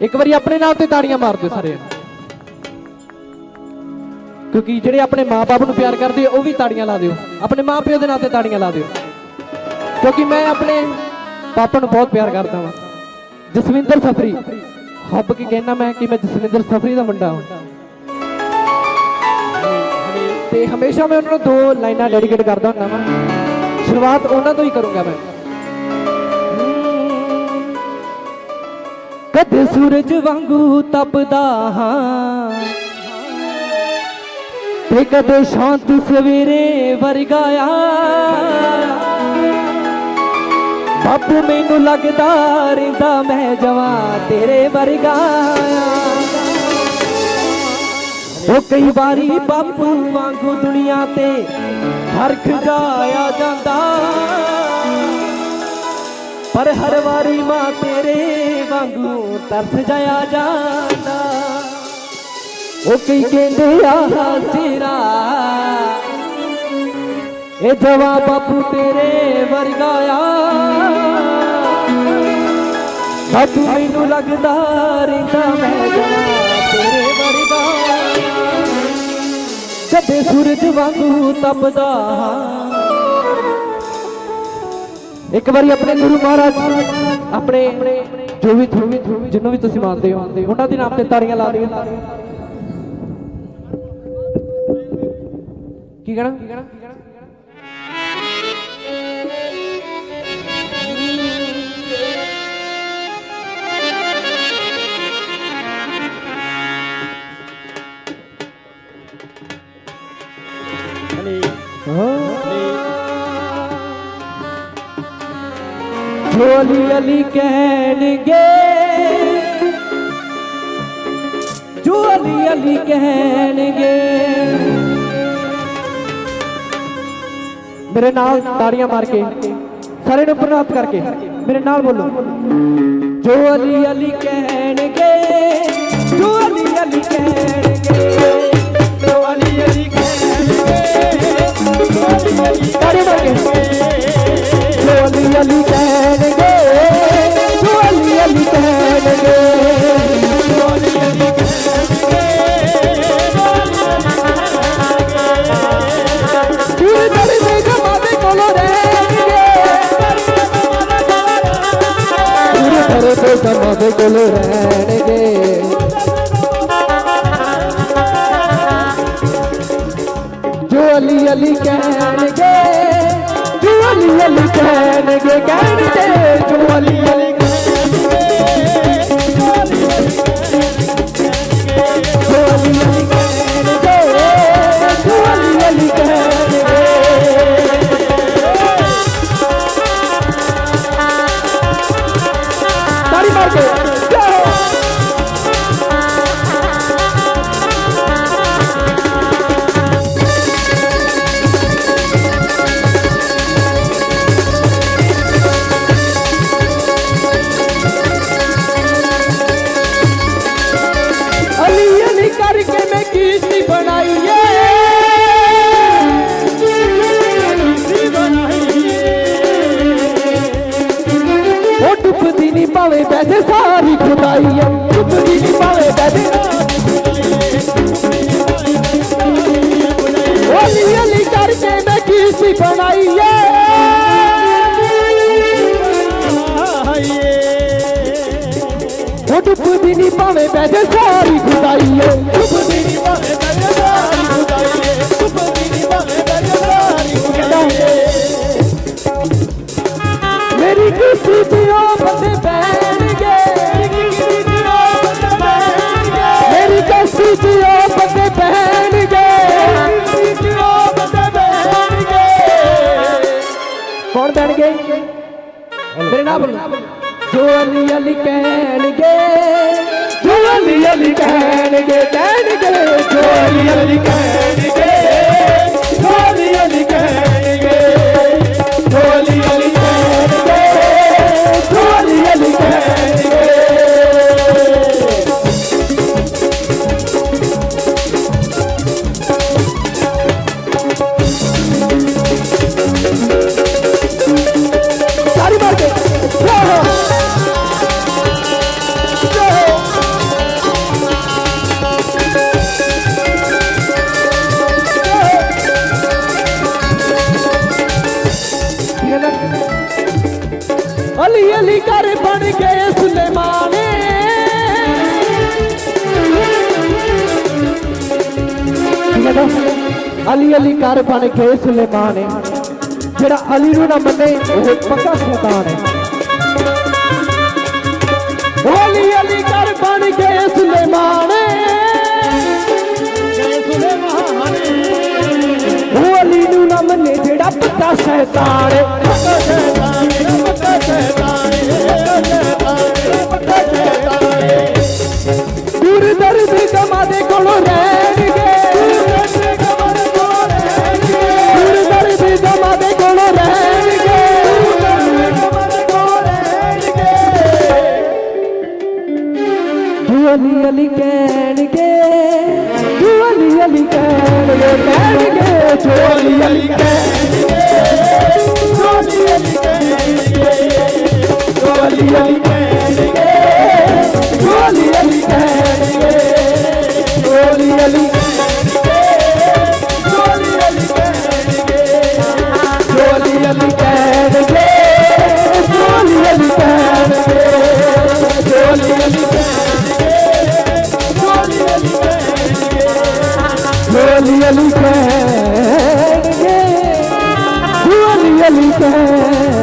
ਇੱਕ ਵਾਰੀ ਆਪਣੇ ਨਾਂ ਤੇ ਤਾੜੀਆਂ ਮਾਰ ਦਿਓ ਸਾਰੇ। ਕਿਉਂਕਿ ਜਿਹੜੇ ਆਪਣੇ ਮਾਪੇ ਨੂੰ ਪਿਆਰ ਕਰਦੇ ਉਹ ਵੀ ਤਾੜੀਆਂ ਲਾ ਦਿਓ। ਆਪਣੇ ਮਾਪਿਓ ਦੇ ਨਾਂ ਤੇ ਤਾੜੀਆਂ ਲਾ ਦਿਓ। ਕਿਉਂਕਿ ਮੈਂ ਆਪਣੇ ਪਾਪਾ ਨੂੰ ਬਹੁਤ ਪਿਆਰ ਕਰਦਾ ਹਾਂ ਜਸਵਿੰਦਰ ਸਫਰੀ। ਹੱਬ ਕੀ ਕਹਿਣਾ ਮੈਂ ਕਿ ਮੈਂ ਜਸਵਿੰਦਰ ਸਫਰੀ ਦਾ ਮੁੰਡਾ ਹਾਂ। ਤੇ ਹਮੇਸ਼ਾ ਮੈਂ ਉਹਨਾਂ ਨੂੰ ਦੋ ਲਾਈਨਾਂ ਡੈਡੀਕੇਟ ਕਰਦਾ ਹੁੰਦਾ ਵਾਂ। ਸ਼ੁਰੂਆਤ ਉਹਨਾਂ ਤੋਂ ਹੀ ਕਰੂੰਗਾ ਮੈਂ। ਕਦੇ ਸੂਰਜ ਵਾਂਗੂ ਤਪਦਾ ਹਾਂ। ਤੇ ਕਦੇ ਸ਼ਾਂਤ ਸਵੇਰੇ ਵਰਗਾਇਆ ਬਾਪੂ, ਮੈਨੂੰ ਲੱਗਦਾ ਰਿੰਦਾ ਮੈਂ ਜਵਾਂ ਤੇਰੇ ਵਰਗਾਇਆ ਉਹ ਕਈ ਵਾਰੀ ਬਾਪੂ ਵਾਂਗੂ ਦੁਨੀਆ ਤੇ ਹਰਖ ਜਾਇਆ ਜਾਂਦਾ। ਪਰ ਹਰ ਵਾਰੀ ਮਾਂ ਤੇਰੇ ਵਾਂਗੂ ਤਰਸ ਜਾਇਆ ਜਾਂਦਾ। ਉਹ ਕਈ ਕਹਿੰਦੇ ਆ ਸਿਰਾ? ਇਹ ਜਵਾ ਬਾਪੂ ਤੇਰੇ ਵਰਗਾਇਆ ਬਾਪੂ ਮੈਨੂੰ ਲੱਗਦਾ ਰਿੰਦਾ ਮੈਂ ਜਵਾ ਤੇਰੇ ਵਰਗਾ ਕਦੇ ਸੂਰਜ ਵਾਂਗੂ ਤਪਦਾ ਹਾਂ। ਇੱਕ ਵਾਰੀ ਆਪਣੇ ਗੁਰੂ ਮਹਾਰਾਜ, ਆਪਣੇ ਜੋ ਵੀ ਜਿਹਨੂੰ ਵੀ ਤੁਸੀਂ ਮੰਨਦੇ ਹੋ, ਉਹਨਾਂ ਦੇ ਨਾਮ ਤੇ ਤਾੜੀਆਂ ਲਾ ਦਿਓ। ਕੀ ਕਹਿਣਾ? ਜੋ ਅਲੀ ਕਹਿਣਗੇ। ਜੋ ਅਲੀ ਕਹਿਣਗੇ। ਮੇਰੇ ਨਾਲ ਤਾੜੀਆਂ ਮਾਰ ਕੇ ਸਾਰੇ ਨੂੰ ਪ੍ਰਣਾਮ ਕਰਕੇ, ਮੇਰੇ ਨਾਲ ਬੋਲੋ। ਜੋ ਅਲੀ ਅਲੀ ਕਹਿਣਗੇ। ਜੋ ਅਲੀ ਅਲੀ ਕਹਿਣਗੇ, ਜੋ ਅਲੀ ਅਲੀ ਕਹਿਣਗੇ। ਤਾੜੀ ਮਾਰ ਕੇ। ਜੋ ਅਲੀ ਅਲੀ ਕਹਿਣਗੇ ਜੋ ਅਲੀ ਅਲੀ ਕਹਿਣਗੇ ਜੋ ਅਲੀ ਅਲੀ ਪੂਰੇ ਤਲੇ ਦੇ ਜਮਾਦੇ ਕੋਲੋਂ ਰਹਿਣਗੇ ਪੂਰੇ ਤਲੇ ਦੇ ਜਮਾਦੇ ਕੋਲੋਂ ਰਹਿਣਗੇ ਜੋ ਅਲੀ ਅਲੀ ਕਹਿਣਗੇ ਜੋ ਅਲੀ ਅਲੀ ਕਹਿਣਗੇ ਕਹਿਣਗੇ ਜੋ ਅਲੀ ਪਾਵੇ ਵੈਸੇ ਸਾਰੀ ਖੁਦਾਈ ਏ ਡੁੱਬਦੀ ਨਹੀਂ ਪਾਵੇ ਵੈਸੇ ਉਹ ਅਲੀ ਕਰਕੇ ਮੈਂ ਕੀਸੀ ਬਣਾਈ ਏ ਉਹ ਡੁੱਬਦੀ ਨਹੀਂ ਪਾਵੇ ਵੈਸੇ ਸਾਰੀ ਖੁਦਾਈ ਏ ਡੁੱਬਦੀ ਨਹੀਂ ਪਾਵੇ ਮੇਰੇ ਬੋਲੋ ਜੋ ਅਲੀ ਅਲੀ ਕਹਿਣਗੇ ਅਲੀ ਅਲੀ ਕਰ ਬਣ ਗਏ ਸੁਲੇਮਾਨੇ। ਅਲੀ ਜਿਹੜਾ ਅਲੀ ਨੂੰ ਨਾ ਮੰਨੇ ਉਹ ਪੱਕਾ ਸ਼ੈਤਾਨ ਹੈ। ਅਲੀ ਅਲੀ ਕਰ ਬਣ ਗਏ ਸੁਲੇਮਾਨੇ। ਉਹ ਅਲੀ ਨੂੰ ਨਾ ਮੰਨੇ ਜਿਹੜਾ ਪੱਕਾ ਸ਼ੈਤਾਨ ਹੈ। ਕਮਰ ਕੋਲ ਰਹਿਣਗੇ। ਤੂੰ ਅਲੀ ਅਲੀ ਕਹਿਣਗੇ। ਤੂੰ ਅਲੀ ਅਲੀ ਕਹਿਣਗੇ ਕਹਿਣਗੇ। ਤੂੰ ਅਲੀ ਅਲੀ ਸੋਨੀ ਅਲੀ ਕਹਿਣਗੇ। ਅਲੀ ਅਲੀ ਕਹਿਣਗੇ। ਤੂੰ ਅਲੀ ਅਲੀ ਸੋਨੀ ਅਲੀ ਕਹਿਣਗੇ ਤੂੰ ਅਲੀ ਅਲੀ ਕਹਿਣਗੇ ਤੂੰ ਅਲੀ ਅਲੀ ਕਹਿਣਗੇ ਤੂੰ ਅਲੀ ਅਲੀ ਸੋਨੀ ਅਲੀ ਕਹਿਣਗੇ ਅਲੀ ਅਲੀ ਕਹਿਣਗੇ ਤੂੰ ਅਲੀ ਅਲੀ ਕਹਿਣਗੇ